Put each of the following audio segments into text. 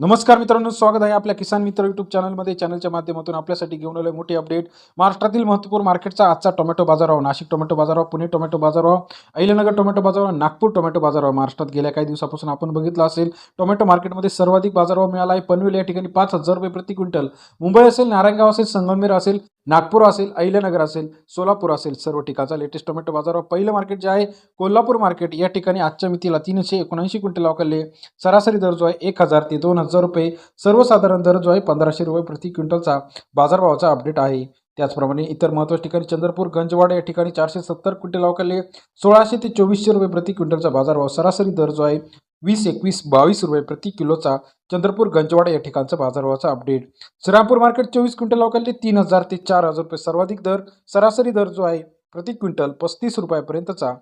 नमस्कार मित्रांनो स्वागत आहे आपल्या किसान मित्र युट्यूब चॅनलमध्ये चॅनलच्या माध्यमातून आपल्यासाठी घेऊन आलोय मोठी अपडेट महाराष्ट्रातील महत्त्वपूर्ण मार्केटचा आजचा टोमॅटो बाजारभाव. नाशिक टोमॅटो बाजारभाव पुणे टोमॅटो बाजारभाव अहिल्यानगर टोमॅटो बाजारभाव नागपूर टोमॅटो बाजारभाव. महाराष्ट्रात गेल्या काही दिवसापासून आपण बघितलं असेल टोमॅटो मार्केटमध्ये सर्वाधिक बाजारभाव मिळाला आहे. पनवेल या ठिकाणी पाच हजार रुपये प्रति क्विंटल. मुंबई असेल नारायणगाव असेल संगमनेर असेल नागपूर असेल अहिल्यानगर असेल सोलापूर असेल सर्व ठिकाणचा लेटेस्ट टोमॅटो बाजारभाव पहिलं मार्केट जे आहे कोल्हापूर मार्केट या ठिकाणी आजच्या मितीला तीनशे एकोणऐंशी क्विंटल अवकालले सरासरी दर जो आहे एक हजार ते दोन हजार रुपये. सर्वसाधारण दर जो आहे पंधराशे रुपये प्रति क्विंटलचा बाजारभावाचा अपडेट आहे. त्याचप्रमाणे इतर महत्त्वाच्या ठिकाणी चंद्रपूर गंजवाडा या ठिकाणी चारशे सत्तर क्विंटल अवकालले सोळाशे ते चोवीसशे रुपये प्रति क्विंटलचा बाजारभाव सरासरी दर जो आहे वीस एकवीस बावीस रुपये प्रति किलोचा चंद्रपूर गंजवाडा या ठिकाणचा बाजारभावाचा अपडेट श्रीरामपूर मार्केट चोवीस क्विंटल अवकालले तीन हजार ते चार हजार रुपये सर्वाधिक दर सरासरी दर जो आहे प्रति क्विंटल पस्तीस रुपयापर्यंतचा.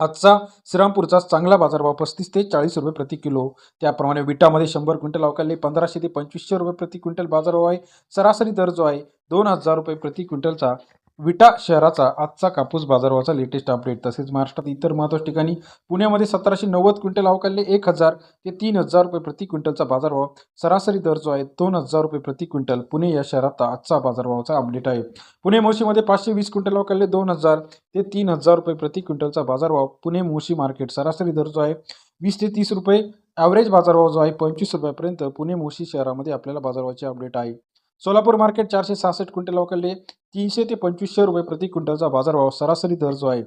आजचा श्रीरामपूरचा चांगला बाजारभाव पस्तीस ते चाळीस रुपये प्रति किलो. त्याप्रमाणे विटामध्ये शंभर क्विंटल अवकालले पंधराशे ते पंचवीसशे रुपये प्रति क्विंटल बाजारभाव आहे सरासरी दर जो आहे दोन हजार रुपये प्रति क्विंटलचा. विटा शहराचा आजचा कापूस बाजारभावाचा लेटेस्ट अपडेट तसेच महाराष्ट्रात इतर महत्त्वाच्या ठिकाणी पुण्यामध्ये सतराशे नव्वद क्विंटल अवकालले एक हजार ते तीन हजार रुपये प्रति क्विंटलचा बाजारभाव सरासरी दर जो आहे दोन हजार रुपये प्रति क्विंटल पुणे या शहरात आजचा बाजारभावाचा अपडेट आहे. पुणे मोशीमध्ये पाचशे वीस क्विंटल अवकालले दोन हजार ते तीन हजार रुपये प्रति क्विंटलचा बाजारभाव पुणे मोशी मार्केट सरासरी दर जो आहे वीस ते तीस रुपये ॲव्हरेज बाजारभाव जो आहे पंचवीस रुपयापर्यंत पुणे मोशी शहरामध्ये आपल्याला बाजारभावाचे अपडेट आहे. सोलापूर मार्केट चारशे सहासष्ट क्विंटल अवकालले तीनशे ते पंचवीसशे रुपये प्रति क्विंटलचा बाजारभाव सरासरी दर जो आहे.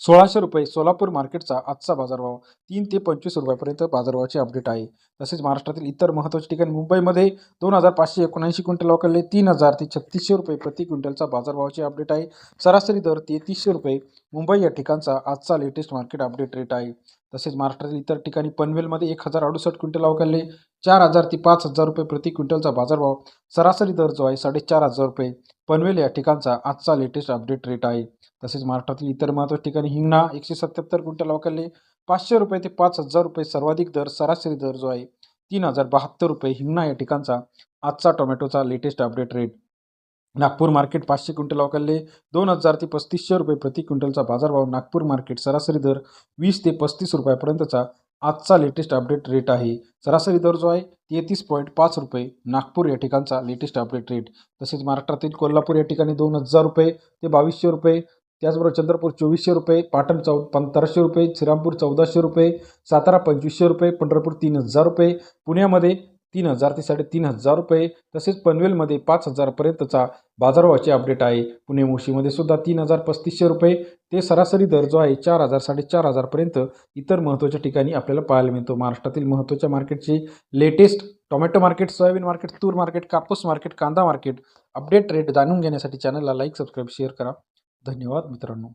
सोळाशे रुपये सोलापूर मार्केटचा आजचा बाजारभाव. तीन ते पंचवीस रुपयापर्यंत बाजारभावाचे अपडेट आहे. तसेच महाराष्ट्रातील इतर महत्त्वाच्या ठिकाणी मुंबईमध्ये दोन हजार पाचशे एकोणऐंशी क्विंटल वाकडले. तीन हजार ते छत्तीसशे रुपये प्रति क्विंटलचा बाजारभावाचे अपडेट आहे. सरासरी दर तेहतीसशे रुपये. मुंबई या ठिकाणचा आजचा लेटेस्ट मार्केट अपडेट रेट आहे. तसेच महाराष्ट्रातील इतर ठिकाणी पनवेलमध्ये एक हजार अडुसष्ट क्विंटल अवकालले चार हजार ते पाच हजार रुपये प्रति क्विंटलचा बाजारभाव. सरासरी दर जो आहे साडेचार हजार रुपये. पनवेल या ठिकाणचा आजचा लेटेस्ट अपडेट रेट आहे. तसेच महाराष्ट्रातील इतर महत्त्वाच्या ठिकाणी हिंगणा एकशे सत्याहत्तर क्विंटल अवकालले पाचशे रुपये ते पाच हजार रुपये सर्वाधिक दर सरासरी दर जो आहे तीन हजार बहात्तर रुपये हिंगणा या ठिकाणचा आजचा टोमॅटोचा latest update rate Nagpur market पाचशे क्विंटल अवकालले दोन हजार ते पस्तीसशे रुपये प्रति क्विंटलचा बाजारभाव नागपूर मार्केट सरासरी दर वीस ते पस्तीस रुपयापर्यंतचा आजचा लेटेस्ट अपडेट रेट आहे. सरासरी दर जो आहे तेहतीस पॉईंट पाच रुपये. नागपूर या ठिकाणचा लेटेस्ट अपडेट रेट तसेच महाराष्ट्रातील कोल्हापूर या ठिकाणी दोन हजार रुपये ते बावीसशे रुपये. त्याचबरोबर चंद्रपूर चोवीसशे रुपये पाटण चौ पंधराशे रुपये श्रीरामपूर चौदाशे रुपये सातारा पंचवीसशे रुपये पंढरपूर तीन हजार रुपये. पुण्यामध्ये तीन हजार ते साडेतीन हजार रुपये तसेच पनवेलमध्ये पाच हजारपर्यंतचा बाजारभावाचे अपडेट आहे. पुणे मुशीमध्ये सुद्धा तीन हजार पस्तीसशे रुपये ते सरासरी दर जो आहे चार हजार साडेचार हजारपर्यंत इतर महत्त्वाच्या ठिकाणी आपल्याला पाहायला मिळतो. महाराष्ट्रातील महत्त्वाच्या मार्केटचे latest tomato market soybean market तूर मार्केट कापूस मार्केट कांदा मार्केट अपडेट रेट जाणून घेण्यासाठी चॅनलला लाईक सबस्क्राईब शेअर करा. धन्यवाद मित्रांनो.